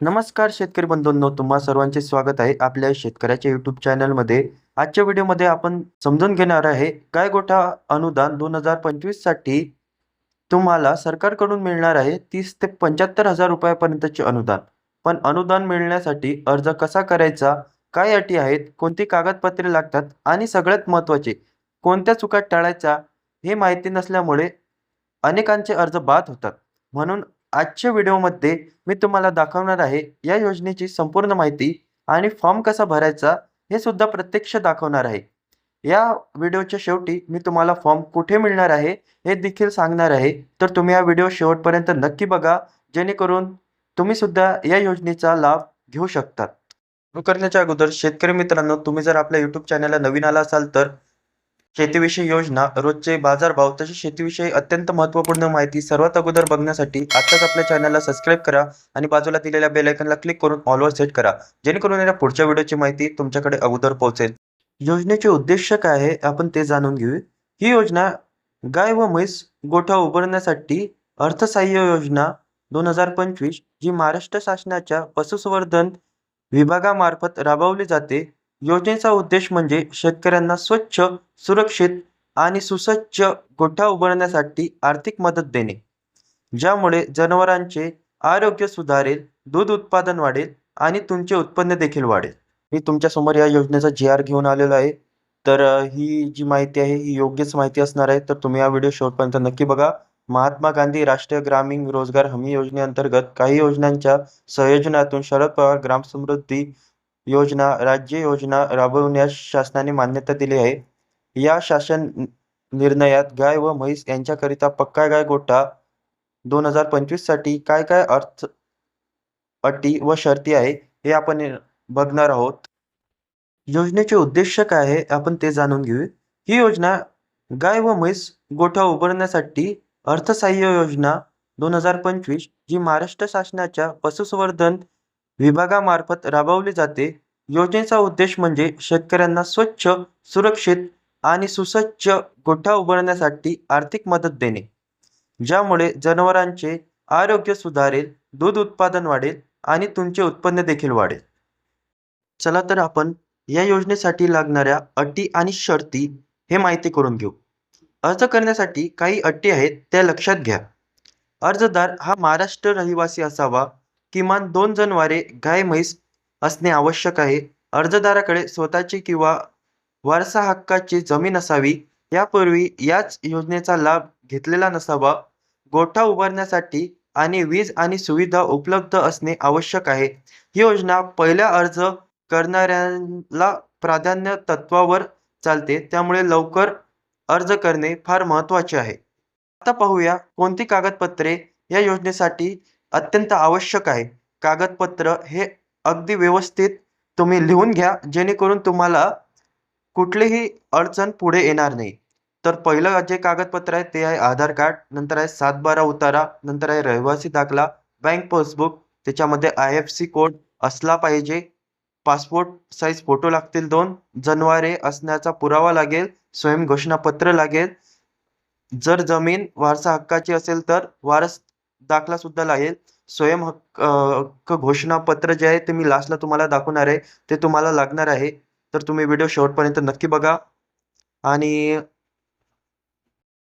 नमस्कार शेतकरी बंधूंनो तुम्हा सर्वांचे स्वागत आहे आपल्या शेतकऱ्याच्या युट्यूब चॅनलमध्ये आजच्या व्हिडिओमध्ये आपण समजून घेणार आहे काय गोठा अनुदान दोन हजार पंचवीससाठी तुम्हाला सरकारकडून मिळणार आहे तीस ते पंच्याहत्तर हजार रुपयापर्यंतचे अनुदान. पण अनुदान मिळण्यासाठी अर्ज कसा करायचा काय अटी आहेत कोणती कागदपत्रे लागतात आणि सगळ्यात महत्त्वाचे कोणत्या चुका टाळायच्या हे माहिती नसल्यामुळे अनेकांचे अर्ज बाद होतात. म्हणून आजच्या व्हिडिओमध्ये मी तुम्हाला दाखवणार आहे या योजनेची संपूर्ण माहिती आणि फॉर्म कसा भरायचा हे सुद्धा प्रत्यक्ष दाखवणार आहे. या व्हिडिओच्या शेवटी मी तुम्हाला फॉर्म कुठे मिळणार आहे हे देखील सांगणार आहे. तर तुम्ही हा व्हिडिओ शेवटपर्यंत नक्की बघा जेणेकरून तुम्ही सुद्धा या योजनेचा लाभ घेऊ शकतात सुरू करण्याच्या अगोदर शेतकरी मित्रांनो तुम्ही जर आपल्या यूट्यूब चॅनलला नवीन आला असाल तर शेतीविषयी योजना रोजचे बाजारभाव तसेच शेतीविषयी अत्यंत महत्त्वपूर्ण माहिती सर्वात अगोदर बघण्यासाठी आताच आपल्या चॅनलला सबस्क्राईब करा आणि बाजूला दिलेल्या बेल आयकनला क्लिक करून ऑलवर सेट करा. जेणेकरून या पुढच्या व्हिडिओची माहिती तुमच्याकडे अगोदर पोहोचेल. योजनेचे उद्देश काय आहे आपण ते जाणून घेऊ. ही योजना गाय व म्हैस गोठा उभारण्यासाठी अर्थसहाय्य योजना दोन हजार पंचवीस जी महाराष्ट्र शासनाच्या पशुसंवर्धन विभागामार्फत राबवली जाते. योजनेचा उद्देश म्हणजे शेतकऱ्यांना स्वच्छ सुरक्षित आणि सुसज्ज गोठा उभारण्यासाठी आर्थिक मदत देणे. ज्यामुळे जनावरांचे आरोग्य सुधारेल दूध उत्पादन वाढेल आणि तुमचे उत्पन्न देखील वाढेल. मी तुमच्यासमोर या योजनेचा जी आर घेऊन आलेलो आहे. तर ही जी माहिती आहे ही योग्यच माहिती असणार आहे. तर तुम्ही हा व्हिडिओ शेवटपर्यंत नक्की बघा. महात्मा गांधी राष्ट्रीय ग्रामीण रोजगार हमी योजनेअंतर्गत काही योजनांच्या संयोजनातून शरद पवार ग्राम समृद्धी योजना राज्य योजना राबवण्यास शासनाने मान्यता दिली आहे. या शासन निर्णयात गाय व म्हैस यांच्याकरिता पक्का गाय गोठा दोन हजार पंचवीससाठी काय काय अर्थ अटी व शर्ती आहे हे आपण बघणार आहोत. योजनेचे उद्देश काय आहे आपण ते जाणून घेऊ ही योजना गाय व म्हैस गोठा उभारण्यासाठी अर्थसहाय्य योजना दोन हजार पंचवीस जी महाराष्ट्र शासनाच्या पशुसंवर्धन विभागामार्फत राबवली जाते. योजनेचा उद्देश म्हणजे शेतकऱ्यांना स्वच्छ सुरक्षित आणि सुसज्ज गोठा उभारण्यासाठी आर्थिक मदत देणे. ज्यामुळे जनावरांचे आरोग्य सुधारेल दूध उत्पादन वाढेल आणि तुमचे उत्पन्न देखील वाढेल. चला तर आपण या योजनेसाठी लागणाऱ्या अटी आणि शर्ती हे माहिती करून घेऊ. अर्ज करण्यासाठी काही अटी आहेत त्या लक्षात घ्या. अर्जदार हा महाराष्ट्र रहिवासी असावा किमान दोन जनावरे गाय म्हैस असणे आवश्यक आहे. अर्जदाराकडे स्वतःची किंवा वारसा हक्काची जमीन असावी. यापूर्वी याच योजनेचा लाभ घेतलेला नसावा. गोठा उभारण्यासाठी आणि वीज आणि सुविधा उपलब्ध असणे आवश्यक आहे. ही योजना पहिल्या अर्ज करणाऱ्यांना प्राधान्य तत्वावर चालते. त्यामुळे लवकर अर्ज करणे फार महत्त्वाचे आहे. आता पाहूया कोणती कागदपत्रे या योजनेसाठी अत्यंत आवश्यक आहे. कागदपत्र हे अगदी व्यवस्थित तुम्ही लिहून घ्या जेणेकरून तुम्हाला कुठलीही अडचण पुढे येणार नाही. तर पहिलं जे कागदपत्र आहे ते आहे आधार कार्ड नंतर आहे सातबारा उतारा नंतर आहे रहिवासी दाखला बँक पासबुक त्याच्यामध्ये आय एफ सी कोड असला पाहिजे. पासपोर्ट साईज फोटो लागतील दोन जनवारे असण्याचा पुरावा लागेल स्वयं घोषणापत्र लागेल. जर जमीन वारसा हक्काची असेल तर वारस दाखला सुद्धा लागेल. स्वयं हक्क हक्क घोषणापत्र जे आहे ते मी लास्टला तुम्हाला दाखवणार आहे. ते तुम्हाला लागणार आहे. तर तुम्ही व्हिडिओ शेवटपर्यंत नक्की बघा. आणि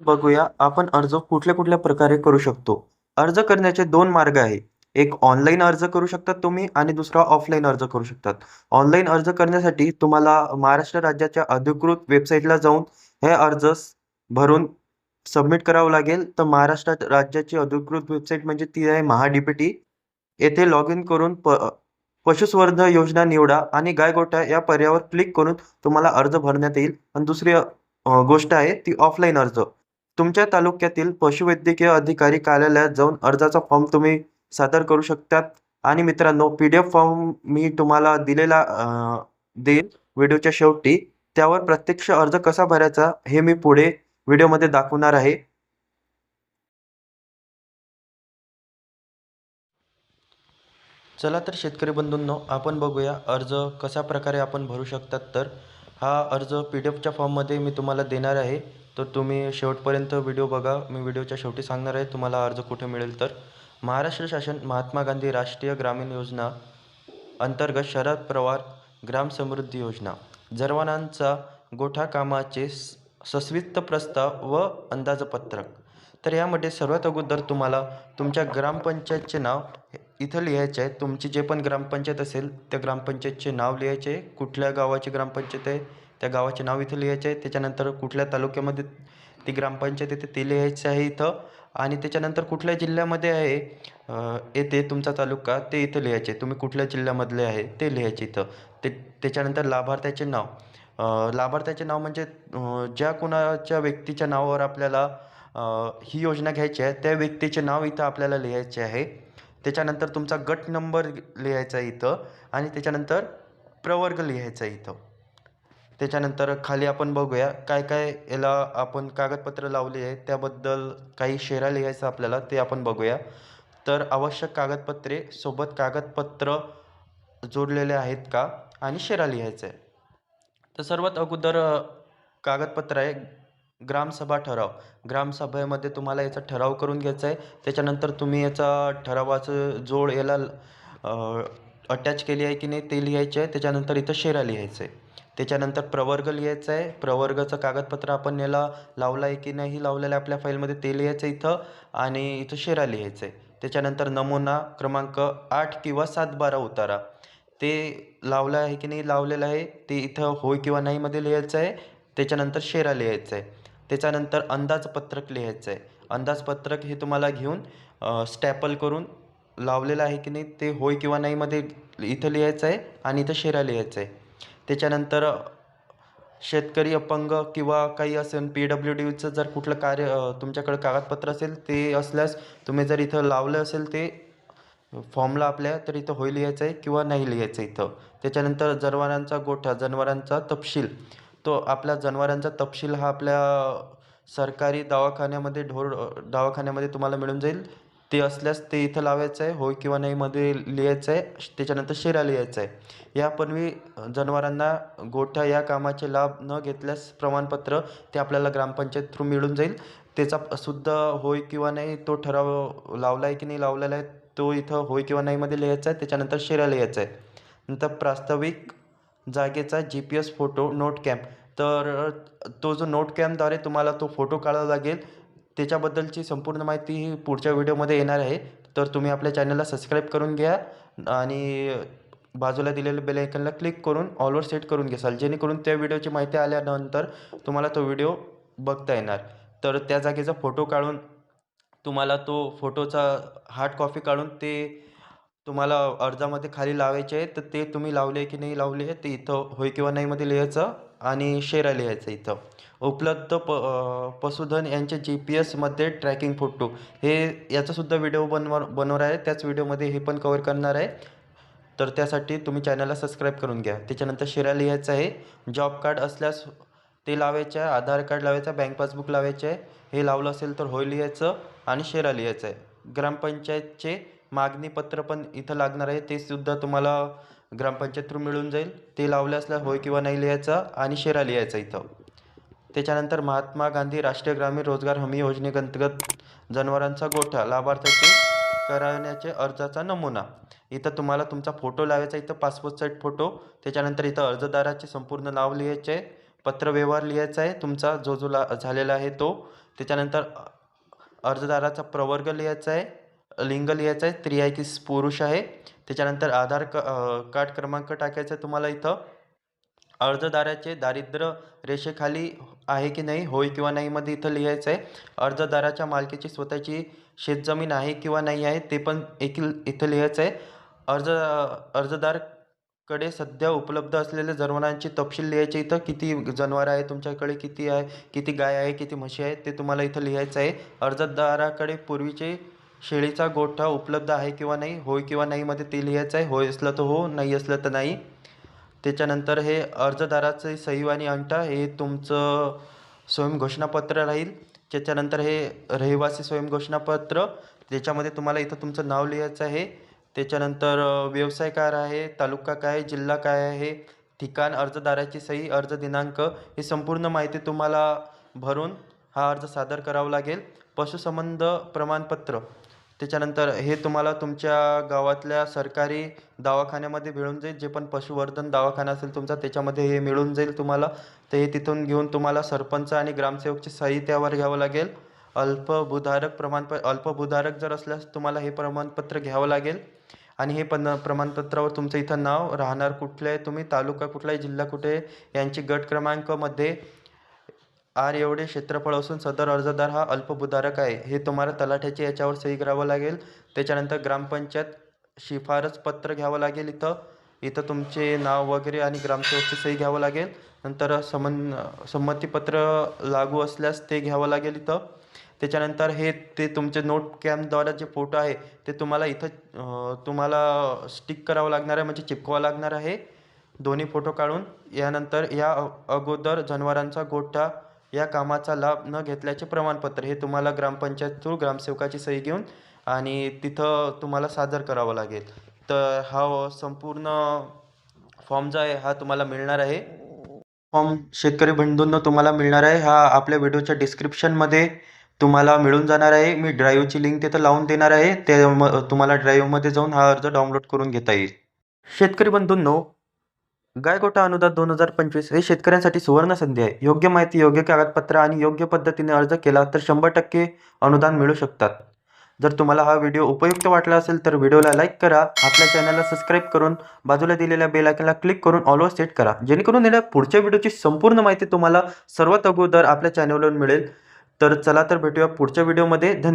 बघूया आपण अर्ज कुठल्या कुठल्या प्रकारे करू शकतो? अर्ज करण्याचे दोन मार्ग आहे. एक ऑनलाईन अर्ज करू शकतात तुम्ही आणि दुसरा ऑफलाईन अर्ज करू शकतात. ऑनलाईन अर्ज करण्यासाठी तुम्हाला महाराष्ट्र राज्याच्या अधिकृत वेबसाईटला जाऊन हे अर्ज भरून सबमिट करावं लागेल. तर महाराष्ट्र राज्याची अधिकृत वेबसाईट म्हणजे ती आहे महाडीपीटी. येथे लॉग इन करून प पशुसंवर्धन योजना निवडा आणि गाय गोठा या पर्यायावर क्लिक करून तुम्हाला अर्ज भरण्यात येईल. आणि दुसरी गोष्ट आहे ती ऑफलाईन अर्ज. तुमच्या तालुक्यातील पशुवैद्यकीय अधिकारी कार्यालयात जाऊन अर्जाचा फॉर्म तुम्ही सादर करू शकतात. आणि मित्रांनो पी डी एफ फॉर्म मी तुम्हाला दिलेला देईल व्हिडिओच्या शेवटी. त्यावर प्रत्यक्ष अर्ज कसा भरायचा हे मी पुढे व्हिडिओमध्ये दाखवणार आहे. चला तर शेतकरी बंधूंनो आपण बघूया अर्ज कशा प्रकारे आपण भरू शकतात. तर हा अर्ज पी डी एफच्या फॉर्ममध्ये मी तुम्हाला देणार आहे. तर तुम्ही शेवटपर्यंत व्हिडिओ बघा. मी व्हिडिओच्या शेवटी सांगणार आहे तुम्हाला अर्ज कुठे मिळेल तर. महाराष्ट्र शासन महात्मा गांधी राष्ट्रीय ग्रामीण योजना अंतर्गत शरद पवार ग्राम समृद्धी योजना. जरवानांचा गोठा कामाचे सस्वित्त प्रस्ताव व अंदाजपत्रक. तर यामध्ये सर्वात अगोदर तुम्हाला तुमच्या ग्रामपंचायतचे नाव इथं लिहायचे आहे. तुमची जे पण ग्रामपंचायत असेल त्या ग्रामपंचायतचे नाव लिहायचे आहे. कुठल्या गावाची ग्रामपंचायत आहे त्या गावाचे नाव इथं लिहायचे आहे. त्याच्यानंतर कुठल्या तालुक्यामध्ये ती ग्रामपंचायत येते ते लिहायचं आहे इथं. आणि त्याच्यानंतर कुठल्या जिल्ह्यामध्ये आहे येते तुमचा तालुका ते इथं लिहायचे तुम्ही कुठल्या जिल्ह्यामधले आहे ते लिहायचे इथं. ते त्याच्यानंतर लाभार्थ्याचे नाव. लाभार्थ्याचे नाव म्हणजे ज्या कोणाच्या व्यक्तीच्या नावावर आपल्याला ही योजना घ्यायची आहे त्या व्यक्तीचे नाव इथं आपल्याला लिहायचे आहे. त्याच्यानंतर तुमचा गट नंबर लिहायचा आहे इथं आणि त्याच्यानंतर प्रवर्ग लिहायचा आहे इथं. त्याच्यानंतर खाली आपण बघूया काय काय याला आपण कागदपत्र लावली आहे त्याबद्दल काही शेरा लिहायचं आपल्याला ते आपण बघूया. तर आवश्यक कागदपत्रे सोबत कागदपत्र जोडलेले आहेत का? आणि शेरा लिहायचं आहे. तर सर्वात अगोदर कागदपत्र आहे. ग्रामसभा ठराव. ग्रामसभेमध्ये तुम्हाला याचा ठराव करून घ्यायचा आहे. त्याच्यानंतर तुम्ही याचा ठरावाचं जोड याला अटॅच केली आहे की नाही ते लिहायचे आहे. त्याच्यानंतर इथं शेरा लिहायचं आहे. त्याच्यानंतर प्रवर्ग लिहायचं आहे. प्रवर्गाचं कागदपत्र आपण याला लावलं आहे की नाही लावलेलं आहे आपल्या फाईलमध्ये ते लिहायचं आहे इथं. आणि इथं शेरा लिहायचं आहे. त्याच्यानंतर नमुना क्रमांक आठ किंवा सात बारा उतारा. ते लावलं आहे की नाही लावलेलं आहे. ते इथं होय किंवा नाहीमध्ये लिहायचं आहे. त्याच्यानंतर शेरा लिहायचं आहे. त्याच्यानंतर अंदाजपत्रक लिहायचं आहे. अंदाजपत्रक हे तुम्हाला घेऊन स्टॅपल करून लावलेलं आहे की नाही ते होय किंवा नाहीमध्ये इथं लिहायचं आहे आणि इथं शेरा लिहायचं आहे. त्याच्यानंतर शेतकरी अपंग किंवा काही असेल पी डब्ल्यू डीचं जर कुठलं कार्य तुमच्याकडे कागदपत्र असेल ते असल्यास तुम्ही जर इथं लावलं असेल ते फॉर्मला आपल्या तर इथं होय लिहायचं आहे किंवा नाही लिहायचं इथं. त्याच्यानंतर जनावरांचा गोठा जनावरांचा तपशील. तो आपल्या जनावरांचा तपशील हा आपल्या सरकारी दवाखान्यामध्ये ढोर दवाखान्यामध्ये तुम्हाला मिळून जाईल. ते असल्यास ते इथं लावायचं आहे होय किंवा नाहीमध्ये लिहायचं आहे त्याच्यानंतर शेरा लिहायचं आहे. यापूर्वी जनावरांना गोठा या कामाचे लाभ न घेतल्यास प्रमाणपत्र ते आपल्याला ग्रामपंचायत थ्रू मिळून जाईल. त्याचा सुद्धा होय किंवा नाही तो ठराव लावला आहे की नाही लावलेला आहे तो इथं होय किंवा नाहीमध्ये लिहायचा आहे त्याच्यानंतर शेरा लिहायचा आहे. नंतर प्रास्ताविक जागेचा G P S photo note camp तर तो जो नोट कॅम्पद्वारे तुम्हाला तो फोटो काढावा लागेल. त्याच्याबद्दलची संपूर्ण माहिती ही पुढच्या व्हिडिओमध्ये येणार आहे. तर तुम्ही आपल्या चॅनलला सबस्क्राईब करून घ्या आणि बाजूला दिलेल्या बेलायकनला क्लिक करून ऑलवर सेट करून घेसाल. जेणेकरून त्या व्हिडिओची माहिती आल्यानंतर तुम्हाला तो व्हिडिओ बघता येणार. तर त्या जागेचा फोटो काढून तुम्हाला तो फोटोचा हार्ड कॉपी काढून ते तुम्हाला अर्जामध्ये खाली लावायचे आहे तर ते तुम्ही लावले की नाही लावले ते इथं होय किंवा नाहीमध्ये लिहायचं आणि शेरा लिहायचं इथं. उपलब्ध प पशुधन यांचे जी पी एसमध्ये ट्रॅकिंग फोटो हे याचासुद्धा व्हिडिओ बनव बनवणार आहे. त्याच व्हिडिओमध्ये हे पण कवर करणार आहे. तर त्यासाठी तुम्ही चॅनलला सबस्क्राईब करून घ्या. त्याच्यानंतर शेरा लिहायचं आहे. जॉब कार्ड असल्यास ते लावायचं आहे आधार कार्ड लावायचं आहे बँक पासबुक लावायचे आहे. हे लावलं असेल तर होय लिहायचं आणि शेरा लिहायचं आहे. ग्रामपंचायतचे मागणीपत्र पण इथं लागणार आहे. ते सुद्धा तुम्हाला ग्रामपंचायत थ्रू मिळून जाईल. ते लावले असल्यास होय किंवा नाही लिहायचं आणि शेरा लिहायचा इथं. त्याच्यानंतर महात्मा गांधी राष्ट्रीय ग्रामीण रोजगार हमी योजनेअंतर्गत जनावरांचा गोठा लाभार्थ्याचे करण्याचे अर्जाचा नमुना. इथं तुम्हाला तुमचा फोटो लावायचा इथं पासपोर्ट साईज फोटो. त्याच्यानंतर इथं अर्जदाराचे संपूर्ण नाव लिहायचे आहे. पत्रव्यवहार लिहायचा आहे. तुमचा जो जो ला झालेला आहे तो. त्याच्यानंतर अर्जदाराचा प्रवर्ग लिहायचा आहे. लिंग लिहायचं आहे. स्त्री आहे की पुरुष आहे. त्याच्यानंतर आधार क कार्ड क्रमांक टाकायचा तुम्हाला इथं. अर्जदाराचे दारिद्र्य रेषेखाली आहे की नाही होय किंवा नाहीमध्ये इथं लिहायचं आहे. अर्जदाराच्या मालकीची स्वतःची शेतजमीन आहे किंवा नाही आहे ते पण एकील इथं लिहायचं आहे. अर्ज अर्जदार कडे सध्या उपलब्ध असलेल्या जनावरांची तपशील लिहायचे इथं. किती जनावरं आहे तुमच्याकडे? किती आहे? किती गाय आहे? किती म्हशी आहे ते तुम्हाला इथं लिहायचं आहे. अर्जदाराकडे पूर्वीचे शेळीचा गोठा उपलब्ध आहे किंवा नाही? होय किंवा नाहीमध्ये ते लिहायचं आहे. होय असलं तर हो नाही असलं तर नाही. त्याच्यानंतर हे अर्जदाराचे सही आणि अंगठा हे तुमचं स्वयंघोषणापत्र राहील. त्याच्यानंतर हे रहिवासी स्वयंघोषणापत्र त्याच्यामध्ये तुम्हाला इथं तुमचं नाव लिहायचं आहे. त्याच्यानंतर व्यवसाय काय आहे तालुका काय आहे जिल्हा काय आहे ठिकाण अर्जदाराची सही अर्ज दिनांक ही संपूर्ण माहिती तुम्हाला भरून हा अर्ज सादर करावा लागेल. पशुसंबंध प्रमाणपत्र. त्याच्यानंतर हे तुम्हाला तुमच्या गावातल्या सरकारी दवाखान्यामध्ये मिळून जाईल जे पण पशुवर्धन दवाखाना असेल तुमचा त्याच्यामध्ये हे मिळून जाईल तुम्हाला. ते हे तिथून घेऊन तुम्हाला सरपंच आणि ग्रामसेवकची सही त्यावर घ्यावं लागेल. अल्पभूधारक प्रमाणप अल्पभूधारक जर असल्यास तुम्हाला हे प्रमाणपत्र घ्यावं लागेल. आणि हे पण प्रमाणपत्रावर तुमचं इथं नाव राहणार कुठलं आहे तुम्ही तालुका कुठला आहे जिल्हा कुठे यांची गट क्रमांकमध्ये आर एवढे क्षेत्रफळ असून सदर अर्जदार हा अल्पभूधारक आहे. हे तुम्हाला तलाठ्याची याच्यावर सही करावं लागेल. त्याच्यानंतर ग्रामपंचायत शिफारस पत्र घ्यावं लागेल इथं. इथं तुमचे नाव वगैरे आणि ग्रामसेवकची सही घ्यावं लागेल. नंतर समन संमतीपत्र लागू असल्यास ते घ्यावं लागेल इथं. त्याच्यानंतर हे ते तुमचे नोट कॅमद्वारा जे फोटो आहे ते तुम्हाला इथं तुम्हाला स्टिक करावं लागणार आहे म्हणजे चिपकवावं लागणार आहे. दोन्ही फोटो काढून यानंतर या अगोदर जनावरांचा गोठा या कामाचा लाभ न घेतल्याचे प्रमाणपत्र हे तुम्हाला ग्रामपंचायत थ्रू ग्रामसेवकाची सही घेऊन आणि तिथं तुम्हाला सादर करावं लागेल. तर हा संपूर्ण फॉर्म जो आहे हा तुम्हाला मिळणार आहे. फॉर्म शेतकरी बंधूंना तुम्हाला मिळणार आहे. हा आपल्या व्हिडिओच्या डिस्क्रिप्शनमध्ये तुम्हाला मिळून जाणार आहे. मी ड्राईव्हची लिंक तिथं लावून देणार आहे. ते म- तुम्हाला ड्राईव्हमध्ये जाऊन हा अर्ज डाउनलोड करून घेता येईल. शेतकरी बंधूंनो गायगोठा अनुदान दोन हजार पंचवीस हे शेतकऱ्यांसाठी सुवर्ण संधी आहे. योग्य माहिती योग्य कागदपत्र आणि योग्य पद्धतीने अर्ज केला तर शंभर टक्के अनुदान मिळू शकतात. जर तुम्हाला हा व्हिडिओ उपयुक्त वाटला असेल तर व्हिडिओला लाईक करा आपल्या चॅनलला सबस्क्राईब करून बाजूला दिलेल्या बेल आयकनला क्लिक करून ऑलवर सेट करा. जेणेकरून येणाऱ्या पुढच्या व्हिडिओची संपूर्ण माहिती तुम्हाला सर्वात अगोदर आपल्या चॅनलवरून मिळेल. तर चला तर भेटूया पुढच्या व्हिडिओमध्ये धन्यवाद.